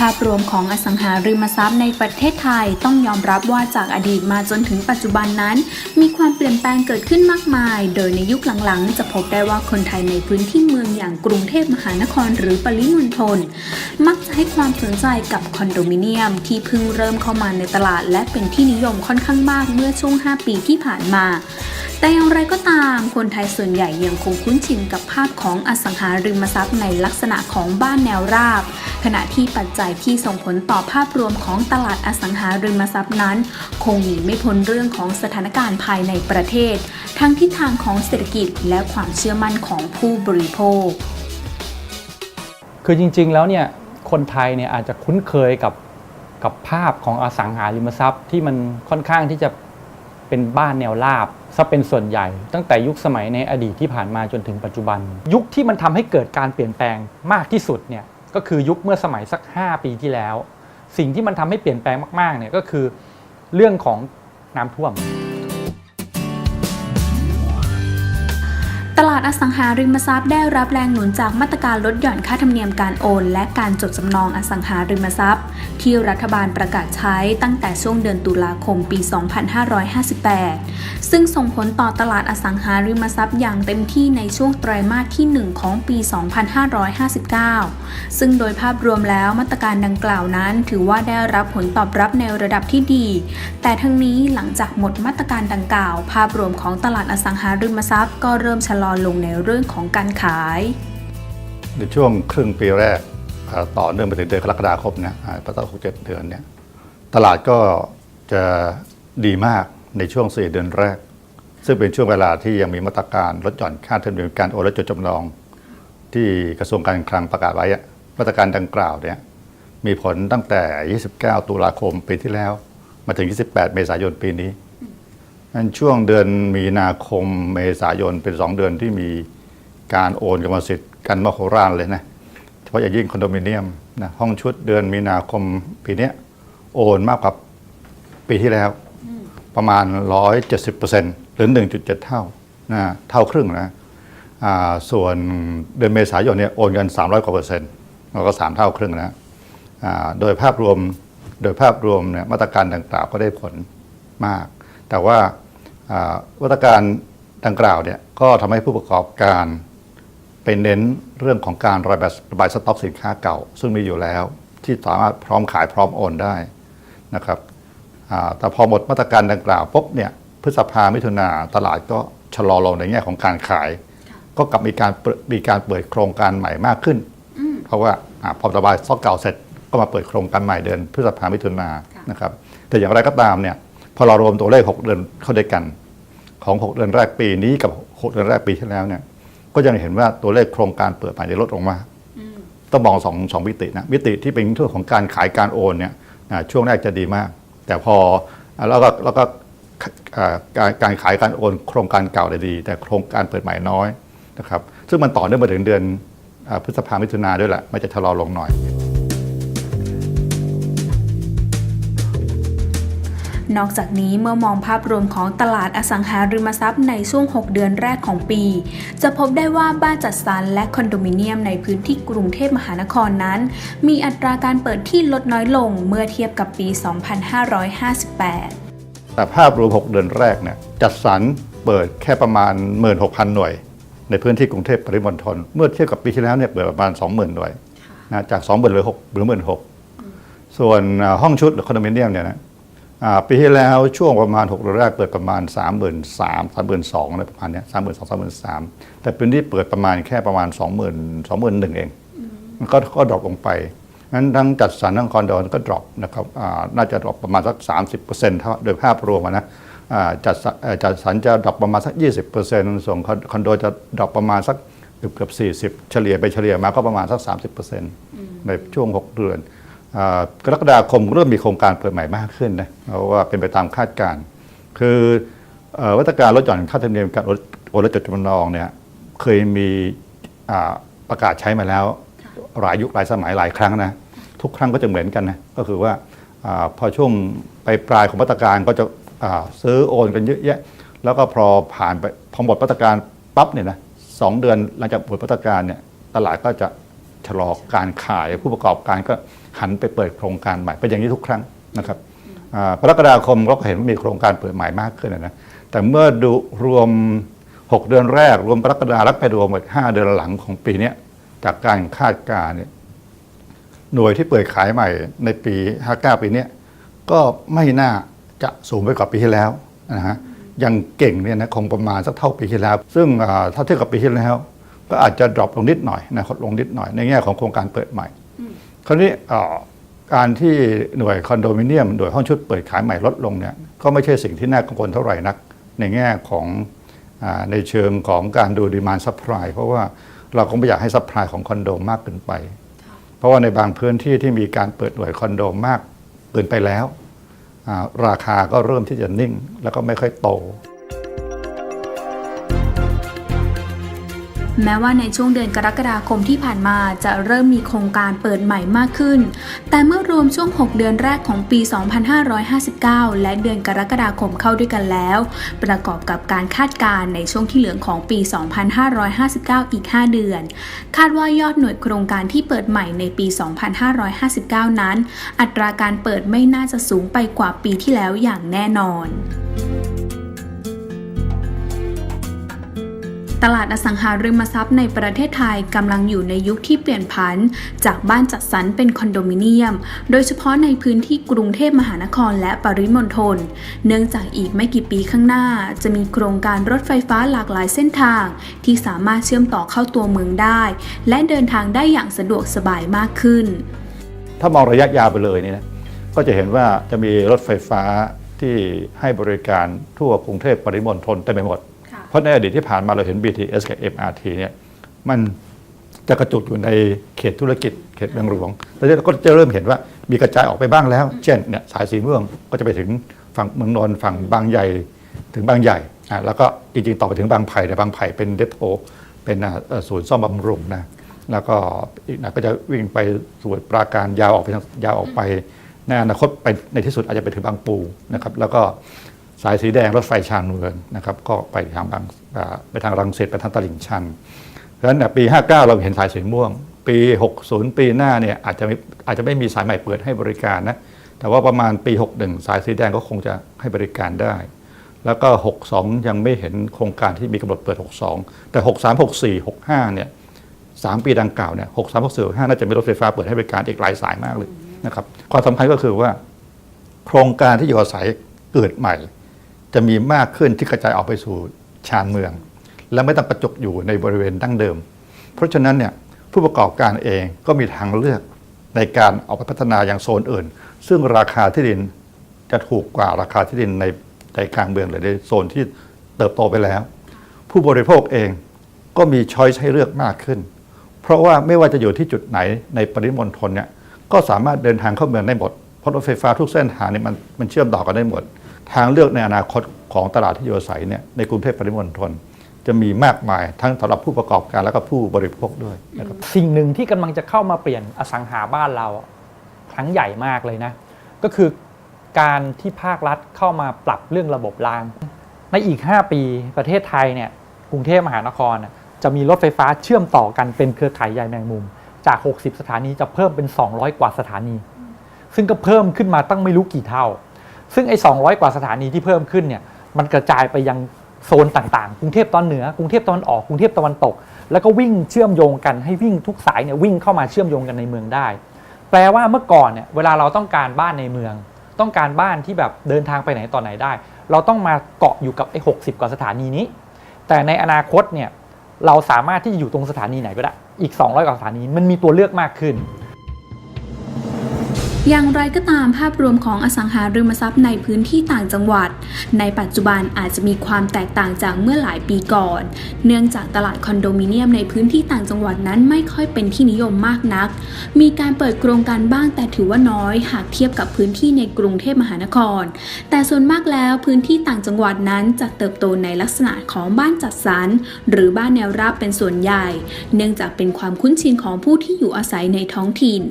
ภาพรวมของอสังหาริมทรัพย์ในประเทศไทยต้องยอมรับว่าจากอดีตมาจนถึงปัจจุบันนั้น มีความเปลี่ยนแปลงเกิดขึ้นมากมาย โดยในยุคหลังๆ จะพบได้ว่าคนไทยในพื้นที่เมืองอย่างกรุงเทพมหานครหรือปริมณฑลมักจะให้ความสนใจกับคอนโดมิเนียมที่เพิ่งเริ่มเข้ามาในตลาด และเป็นที่นิยมค่อนข้างมากเมื่อช่วง 5 ปีที่ผ่านมา แต่อย่างไรก็ตาม คนไทยส่วนใหญ่ยังคงคุ้นชินกับภาพของอสังหาริมทรัพย์ในลักษณะของบ้านแนวราบ ขณะที่ปัจจัยที่ส่งผลต่อภาพรวมของตลาดอสังหาริมทรัพย์นั้น คงหนีไม่พ้นเรื่องของสถานการณ์ภายในประเทศ ทั้งทิศทางของเศรษฐกิจและความเชื่อมั่นของผู้บริโภค คือจริงๆแล้วเนี่ยคนไทยเนี่ยอาจจะคุ้นเคยกับกับภาพของอสังหาริมทรัพย์ที่มันค่อนข้างที่จะ เป็นบ้านแนวราบซะเป็นส่วนใหญ่ ตั้งแต่ยุคสมัยในอดีตที่ผ่านมาจนถึงปัจจุบัน ยุคที่มันทำให้เกิดการเปลี่ยนแปลงมากที่สุดเนี่ยก็คือยุคเมื่อสมัยสัก 5 ปีที่แล้ว สิ่งที่มันทำให้เปลี่ยนแปลงมากๆเนี่ยก็คือเรื่องของน้ำท่วม ตลาดอสังหาริมทรัพย์ได้รับแรงหนุนจากมาตรการลดหย่อนค่าธรรมเนียมการโอน และการจดจำนองอสังหาริมทรัพย์ ที่รัฐบาลประกาศใช้ตั้งแต่ช่วงเดือนตุลาคมปี 2558 ซึ่งส่งผลต่อตลาดอสังหาริมทรัพย์อย่างเต็มที่ในช่วงไตรมาสที่ 1 ของปี 2559 ซึ่งโดยภาพรวมแล้วมาตรการดังกล่าวนั้น ถือว่าได้รับผลตอบรับในระดับที่ดี แต่ทั้งนี้หลังจากหมดมาตรการดังกล่าว ภาพรวมของตลาดอสังหาริมทรัพย์ก็เริ่มชะลอลงในเรื่องของการขาย ในช่วงครึ่งปีแรกต่อเนื่องไปถึงเดือนกรกฎาคมเนี่ยอาประมาณหกเจ็ดเดือนเนี่ยตลาดก็จะดีมากในช่วงสี่เดือนแรก ซึ่งเป็นช่วงเวลาที่ยังมีมาตรการลดหย่อนค่าธรรมเนียมการโอนและจดจำนอง ที่กระทรวงการคลังประกาศไว้มาตรการดังกล่าวเนี่ยมีผลตั้งแต่ 29 ตุลาคมปีที่แล้ว มาถึง 28 เมษายนปีนี้ นั้นช่วงเดือนมีนาคมเมษายนเป็น 2 เดือนที่มีการโอนกรรมสิทธิ์กันมโหฬารเลยนะเฉพาะอย่างยิ่งคอนโดมิเนียมนะห้องชุดเดือนมีนาคมปีนี้โอนมากกว่าปีที่แล้วประมาณ 170%หรือ 1.7 เท่านะเท่าครึ่งนะส่วนเดือนเมษายนเนี่ยโอนกัน 300 กว่าเปอร์เซ็นต์แล้วก็ 3 เท่าครึ่งนะโดยภาพรวมโดยภาพรวมเนี่ยมาตรการดังกล่าวก็ได้ผลมาก แต่ว่า อ่ามาตรการดังกล่าวเนี่ยก็ทำให้ผู้ประกอบการไปเน้นเรื่องของการระบายระบายสต็อกสินค้าเก่า ซึ่งมีอยู่แล้ว ที่สามารถพร้อมขายพร้อมโอนได้นะครับอ่าแต่พอหมดมาตรการดังกล่าวปุ๊บเนี่ยพฤษภามิถุนาตลาดก็ชะลอลงในแง่ของการขาย ก็กลับมีการเปิดมีการเปิดโครงการใหม่มากขึ้น เพราะว่าอาพอระบายสต็อกเก่าเสร็จก็มาเปิดโครงการใหม่เดือนพฤษภามิถุนานะครับแต่อย่างไรก็ตามเนี่ยพอเรารวมตัวเลข 6 เดือนเข้าด้วยกัน ของ 6 เดือนแรกปีนี้กับ 6 เดือนแรกปีที่แล้วเนี่ยก็ยังเห็นว่าตัวเลขโครงการเปิดใหม่ได้ลดลงมาต้องมองสองสองมิตินะมิติที่เป็นเรื่องของการขายการโอนเนี่ยอ่าช่วงแรกจะดีมาก แต่พออ่าแล้วก็แล้วก็อ่าการการขายการโอน โครงการเก่าได้ดี แต่โครงการเปิดใหม่น้อยนะครับซึ่งมันต่อเนื่องมาถึงเดือนอ่าพฤษภามิถุนาด้วยแหละมันจะชะลอลงหน่อย นอกจากนี้เมื่อมองภาพรวมของตลาดอสังหาริมทรัพย์ในช่วง 6 เดือนแรกของปี จะพบได้ว่าบ้านจัดสรรและคอนโดมิเนียมในพื้นที่กรุงเทพมหานครนั้น มีอัตราการเปิดที่ลดน้อยลงเมื่อเทียบกับปี 2558 แต่ภาพรวม 6 เดือนแรกเนี่ยจัดสรรเปิดแค่ประมาณ 16,000 หน่วย ในพื้นที่กรุงเทพปริมณฑลเมื่อเทียบกับปีที่แล้วเนี่ยเปิดประมาณ 20,000 หน่วยนะจาก 20,000เหลือ6หรือ16,000ส่วนห้องชุดหรือคอนโดมิเนียมเนี่ยนะ ปีที่แล้วช่วงประมาณ6เดือนแรกเปิดประมาณ 33,000 32,000อะไรประมาณเนี้ย32,000 33,000แต่พื้นที่เปิดประมาณแค่ประมาณ 20,000 21,000เองมันก็ก็ดรอปลงไปงั้นทั้งจัดสรรทั้งคอนโดก็ดรอปนะครับอ่าน่าจะดรอปประมาณสัก 30%เท่าโดยภาพรวมอะนะอ่าจัดสรรเอ่อจัดสรรจะดรอปประมาณสัก 20%ส่วนคอนคอนโดจะดรอปประมาณสักเกือบเกือบ40 เฉลี่ยไปเฉลี่ยมาก็ประมาณสัก 30%ในช่วง 6 เดือนอ่า กรกฎาคมเริ่มมีโครงการเปิดใหม่มากขึ้นนะเพราะว่าเป็นไปตามคาดการณ์คืออวัตการลดหย่อนค่าธรรมเนียมการโอนโอนและจดจำนองเนี่ยเคยมีประกาศใช้มาแล้วหลายยุคหลายสมัยหลายครั้งนะทุกครั้งก็จะเหมือนกันนะก็คือว่าอพอช่วงไปปลายของมาตรการก็จะซื้อโอนกันเยอะแยะ แล้วก็พอผ่านไปพอหมดมาตรการปั๊บเนี่ยนะสองเดือนหลังจากหมดมาตรการเนี่ยตลาดก็จะ ชะลอการขายผู้ประกอบการก็หันไปเปิดโครงการใหม่เป็นอย่างนี้ทุกครั้งนะครับอ่ากรกฎาคมก็เห็นว่ามีโครงการเปิดใหม่มากขึ้นนะแต่เมื่อดูรวม 6 เดือนแรก รวมกรกฎาแล้วไปรวมอีก5เดือนหลังของปีนี้จากการคาดการณ์เนี่ยหน่วยที่เปิดขายใหม่ในปี 59 ปีนี้ก็ไม่น่าจะสูงไปกว่าปีที่แล้วนะฮะยังเก่งเนี่ยนะคงประมาณสักเท่าปีที่แล้ว ซึ่งอ่าถ้าเทียบกับปีที่แล้ว ก็อาจจะดรอปลงนิดหน่อยนะลดลงนิดหน่อยในแง่ของโครงการเปิดใหม่ คราวนี้การที่หน่วยคอนโดมิเนียมหน่วยห้องชุดเปิดขายใหม่ลดลงเนี่ยก็ไม่ใช่สิ่งที่น่ากังวลเท่าไหร่นัก ในแง่ของอในเชิงของการดูดีมานซัพพลายเพราะว่าเราก็ไม่อยากให้ซัพพลายของคอนโดมากเกินไป เพราะว่าในบางพื้นที่ที่มีการเปิดหน่วยคอนโดมากเกินไปแล้ว ราคาก็เริ่มที่จะนิ่งแล้วก็ไม่ค่อยโต แม้ว่าในช่วงเดือนกรกฎาคมที่ผ่านมาจะเริ่มมีโครงการเปิดใหม่มากขึ้น แต่เมื่อรวมช่วง 6 เดือนแรกของปี 2559 และเดือนกรกฎาคมเข้าด้วยกันแล้ว ประกอบกับการคาดการณ์ในช่วงที่เหลือของปี 2559 อีก 5 เดือน คาดว่ายอดหน่วยโครงการที่เปิดใหม่ในปี 2559 นั้น อัตราการเปิดไม่น่าจะสูงไปกว่าปีที่แล้วอย่างแน่นอน ตลาดอสังหาริมทรัพย์ในประเทศไทยกำลังอยู่ในยุคที่เปลี่ยนผัน จากบ้านจัดสรรเป็นคอนโดมิเนียม โดยเฉพาะในพื้นที่กรุงเทพมหานครและปริมณฑล เนื่องจากอีกไม่กี่ปีข้างหน้า จะมีโครงการรถไฟฟ้าหลากหลายเส้นทาง ที่สามารถเชื่อมต่อเข้าตัวเมืองได้ และเดินทางได้อย่างสะดวกสบายมากขึ้น ถ้ามองระยะยาวไปเลยนี่นะก็จะเห็นว่าจะมีรถไฟฟ้าที่ให้บริการทั่วกรุงเทพปริมณฑลเต็มไปหมด เพราะในอดีตที่ผ่านมาเราเห็น BTS กับ MRT เนี่ยมันจะกระจุกอยู่ในเขตธุรกิจเขตเมืองหลวงแล้วเราก็จะเริ่มเห็นว่ามีกระจายออกไปบ้างแล้ว เช่นเนี่ยสายสีเมืองก็จะไปถึงฝั่งเมืองนนท์ฝั่งบางใหญ่ถึงบางใหญ่อะแล้วก็จริงๆต่อไปถึงบางไผ่แต่บางไผ่เป็นเดโพเป็นอะเอ่อศูนย์ซ่อมบำรุงนะแล้วก็อีกหนะก็จะวิ่งไปสู่ปราการยาวออกไปทางยาวออกไปในอนาคตไปในที่สุดอาจจะไปถึงบางปูนะครับแล้วก็ สายสีแดงรถไฟชานเมืองนะครับก็ไปทางบางไปทางรังสิตไปทางตลิ่งชันเพราะฉะนั้นปี 59 เราเห็นสายสีม่วง ปี 60 ปีหน้าเนี่ยอาจจะไม่อาจจะไม่มีสายใหม่เปิดให้บริการนะแต่ว่าประมาณปี 61 สายสีแดงก็คงจะให้บริการได้ แล้วก็ 62 ยังไม่เห็นโครงการที่มีกำหนดเปิด 62 แต่ 63 64 65 เนี่ยสามปีดังกล่าวเนี่ยหกสามหกสี่ห้าน่าจะมีรถไฟฟ้าเปิดให้บริการอีกหลายสายมากเลยนะครับ ความสำคัญก็คือว่า โครงการที่อยู่อาศัยเกิดใหม่ จะมีมากขึ้นที่กระจายออกไปสู่ชานเมือง และไม่ต้องประจบอยู่ในบริเวณดั้งเดิม เพราะฉะนั้นเนี่ยผู้ประกอบการเองก็มีทางเลือกในการเอาไปพัฒนาอย่างโซนอื่น ซึ่งราคาที่ดินจะถูกกว่าราคาที่ดินในใจกลางเมืองหรือในโซนที่เติบโตไปแล้ว ผู้บริโภคเองก็มีช้อยส์ให้เลือกมากขึ้น เพราะว่าไม่ว่าจะอยู่ที่จุดไหนในปริมณฑลเนี่ยก็สามารถเดินทางเข้าเมืองได้หมดเพราะรถไฟฟ้าทุกเส้นทางเนี่ยมันมันเชื่อมต่อกันได้หมด ทางเลือกในอนาคตของตลาดที่อยู่อาศัยเนี่ยในกรุงเทพปริมณฑลจะมีมากมายทั้งสำหรับผู้ประกอบการและก็ผู้บริโภคด้วยนะครับสิ่งหนึ่งที่กำลังจะเข้ามาเปลี่ยนอสังหาบ้านเราครั้งใหญ่มากเลยนะ ก็คือการที่ภาครัฐเข้ามาปรับเรื่องระบบราง ในอีก 5 ปีประเทศไทยเนี่ยกรุงเทพมหานครจะมีรถไฟฟ้าเชื่อมต่อกันเป็นเครือข่ายใยแมงมุม จาก 60 สถานีจะเพิ่มเป็น 200 กว่าสถานี ซึ่งก็เพิ่มขึ้นมาตั้งไม่รู้กี่เท่า ซึ่งไอ้200 กว่าสถานีที่เพิ่มขึ้นเนี่ยมันกระจายไปยังโซนต่างๆ กรุงเทพตอนเหนือกรุงเทพตอนออกกรุงเทพตะวันตก แล้วก็วิ่งเชื่อมโยงกันให้วิ่งทุกสายเนี่ยวิ่งเข้ามาเชื่อมโยงกันในเมืองได้ แปลว่าเมื่อก่อนเนี่ยเวลาเราต้องการบ้านในเมือง ต้องการบ้านที่แบบเดินทางไปไหนต่อไหนได้ เราต้องมาเกาะอยู่กับไอ้หกกว่าสถานีนี้ แต่ในอนาคตเนี่ยเราสามารถที่จะอยู่ตรงสถานีไหนก็ได้ อีก 200 กว่าสถานีมันมีตัวเลือกมากขึ้น อย่างไรก็ตามภาพรวมของอสังหาริมทรัพย์ในพื้นที่ต่างจังหวัด ในปัจจุบันอาจจะมีความแตกต่างจากเมื่อหลายปีก่อน เนื่องจากตลาดคอนโดมิเนียมในพื้นที่ต่างจังหวัดนั้นไม่ค่อยเป็นที่นิยมมากนัก มีการเปิดโครงการบ้างแต่ถือว่าน้อย หากเทียบกับพื้นที่ในกรุงเทพมหานคร แต่ส่วนมากแล้วพื้นที่ต่างจังหวัดนั้นจะเติบโตในลักษณะของบ้านจัดสรรหรือบ้านแนวราบเป็นส่วนใหญ่ เนื่องจากเป็นความคุ้นชินของผู้ที่อยู่อาศัยในท้องถิ่น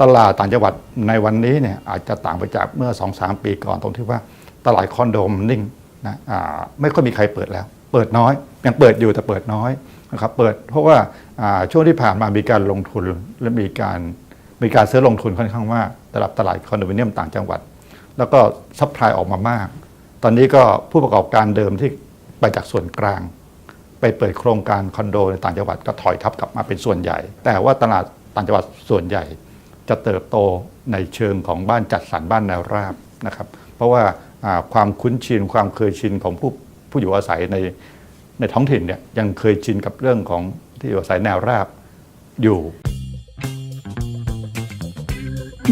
ตลาดต่างจังหวัดในวันนี้เนี่ยอาจจะต่างไปจากเมื่อ 2-3 ปีก่อนตรงที่ว่าตลาดคอนโดมันนิ่งนะอ่าไม่ค่อยมีใครเปิดแล้ว เปิดน้อย ยังเปิดอยู่แต่เปิดน้อยนะครับเปิดเพราะว่าอ่าช่วงที่ผ่านมามีการลงทุนและมีการมีการซื้อลงทุนค่อนข้างมากสำหรับตลาดคอนโดมิเนียมต่างจังหวัด แล้วก็ซัพพลายออกมามาก ตอนนี้ก็ผู้ประกอบการเดิมที่ไปจากส่วนกลาง ไปเปิดโครงการคอนโดในต่างจังหวัดก็ถอยทับกลับมาเป็นส่วนใหญ่ แต่ว่าตลาดต่างจังหวัดส่วนใหญ่ จะเติบโตในเชิงของบ้านจัดสรรบ้านแนวราบนะครับ เพราะว่าความคุ้นชินความเคยชินของผู้ผู้อยู่อาศัยในในท้องถิ่นเนี่ยยังเคยชินกับเรื่องของที่อยู่อาศัยแนวราบอยู่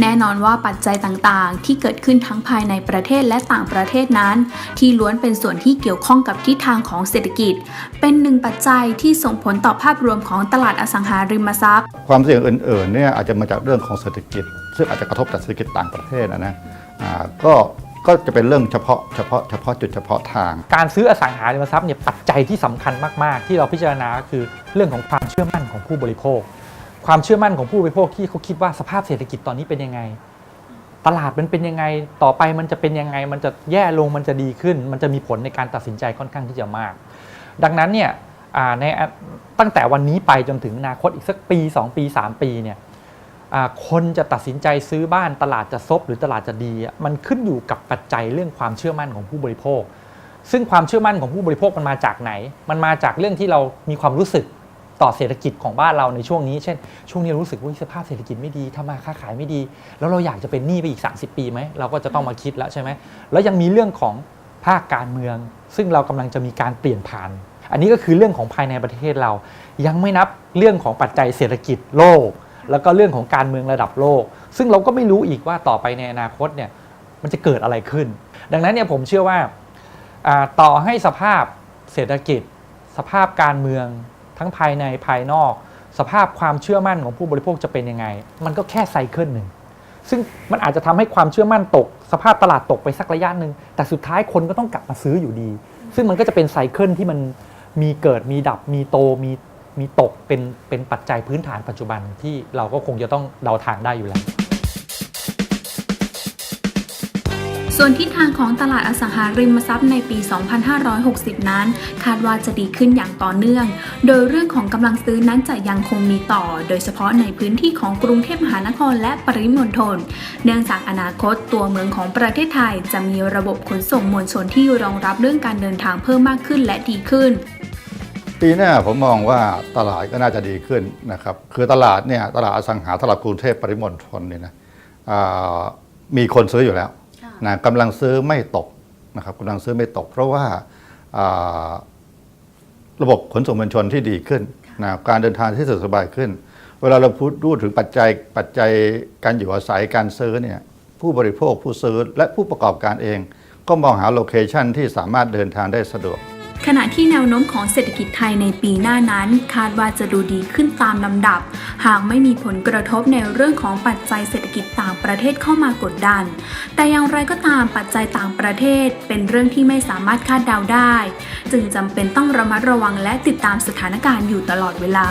แน่นอนว่าปัจจัยต่างๆ ที่เกิดขึ้นทั้งภายในประเทศและต่างประเทศนั้น ที่ล้วนเป็นส่วนที่เกี่ยวข้องกับทิศทางของเศรษฐกิจ เป็นหนึ่งปัจจัยที่ส่งผลต่อภาพรวมของตลาดอสังหาริมทรัพย์ ความเสี่ยงอื่นๆเนี่ยอาจจะมาจากเรื่องของเศรษฐกิจ ซึ่งอาจจะกระทบต่อเศรษฐกิจต่างประเทศนะนะอ่าก็ก็จะเป็นเรื่องเฉพาะเฉพาะเฉพาะจุดเฉพาะทาง การซื้ออสังหาริมทรัพย์เนี่ยปัจจัยที่สำคัญมาก ๆ ที่เราพิจารณาก็คือเรื่องของความเชื่อมั่นของผู้บริโภค ความเชื่อมั่นของผู้บริโภคที่เขาคิดว่าสภาพเศรษฐกิจตอนนี้เป็นยังไง ตลาดมันเป็นยังไงต่อไปมันจะเป็นยังไง มันจะแย่ลงมันจะดีขึ้น มันจะมีผลในการตัดสินใจค่อนข้างที่จะมาก ดังนั้นเนี่ยในตั้งแต่วันนี้ไปจนถึงอนาคตอีกสักปี 2 ปี 3 ปีเนี่ยคนจะตัดสินใจซื้อบ้านตลาดจะซบหรือตลาดจะดี มันขึ้นอยู่กับปัจจัยเรื่องความเชื่อมั่นของผู้บริโภค ซึ่งความเชื่อมั่นของผู้บริโภคมันมาจากไหน มันมาจากเรื่องที่เรามีความรู้สึก ต่อเศรษฐกิจของบ้านเราในช่วงนี้ เช่น ช่วงนี้รู้สึกว่าสภาพเศรษฐกิจไม่ดีทำมาค้าขายไม่ดี แล้วเราอยากจะเป็นหนี้ไปอีก 30 ปีไหมเราก็จะต้องมาคิดแล้วใช่ไหมแล้วยังมีเรื่องของภาคการเมือง ซึ่งเรากำลังจะมีการเปลี่ยนผ่าน อันนี้ก็คือเรื่องของภายในประเทศเรา ยังไม่นับเรื่องของปัจจัยเศรษฐกิจโลก แล้วก็เรื่องของการเมืองระดับโลก ซึ่งเราก็ไม่รู้อีกว่าต่อไปในอนาคตเนี่ยมันจะเกิดอะไรขึ้น ดังนั้นเนี่ยผมเชื่อว่าต่อให้สภาพเศรษฐกิจ สภาพการเมือง ทั้งภายในภายนอก สภาพความเชื่อมั่นของผู้บริโภคจะเป็นยังไง มันก็แค่ไซเคิลหนึ่งซึ่งมันอาจจะทำให้ความเชื่อมั่นตก สภาพตลาดตกไปสักระยะหนึ่งแต่สุดท้ายคนก็ต้องกลับมาซื้ออยู่ดี ซึ่งมันก็จะเป็นไซเคิลที่มันมีเกิดมีดับมีโตมีมีตกเป็นเป็นปัจจัยพื้นฐานปัจจุบันที่เราก็คงจะต้องเดาทางได้อยู่แล้ว ส่วนทิศทางของตลาดอสังหาริมทรัพย์ในปี 2560 นั้น คาดว่าจะดีขึ้นอย่างต่อเนื่อง โดยเรื่องของกำลังซื้อนั้นจะยังคงมีต่อ โดยเฉพาะในพื้นที่ของกรุงเทพมหานครและปริมณฑล เนื่องจากอนาคตตัวเมืองของประเทศไทย จะมีระบบขนส่งมวลชนที่รองรับเรื่องการเดินทางเพิ่มมากขึ้นและดีขึ้น ปีหน้าผมมองว่าตลาดก็น่าจะดีขึ้นนะครับ คือตลาดเนี่ยตลาดอสังหาตลาดกรุงเทพปริมณฑลเนี่ยนะมีคนซื้ออยู่แล้ว นะกำลังซื้อไม่ตกนะครับกำลังซื้อไม่ตก เพราะว่าอ่าระบบขนส่งมวลชนที่ดีขึ้นนะการเดินทางที่สะดวกสบายขึ้น เวลาเราพูดพูดถึงปัจจัยปัจจัยการอยู่อาศัยการซื้อเนี่ยผู้บริโภคผู้ซื้อและผู้ประกอบการเอง ก็มองหาโลเคชันที่สามารถเดินทางได้สะดวก ขณะที่แนวโน้มของเศรษฐกิจไทยในปีหน้านั้น คาดว่าจะดูดีขึ้นตามลำดับ หากไม่มีผลกระทบในเรื่องของปัจจัยเศรษฐกิจต่างประเทศเข้ามากดดัน แต่อย่างไรก็ตามปัจจัยต่างประเทศ เป็นเรื่องที่ไม่สามารถคาดเดาได้ จึงจำเป็นต้องระมัดระวังและติดตามสถานการณ์อยู่ตลอดเวลา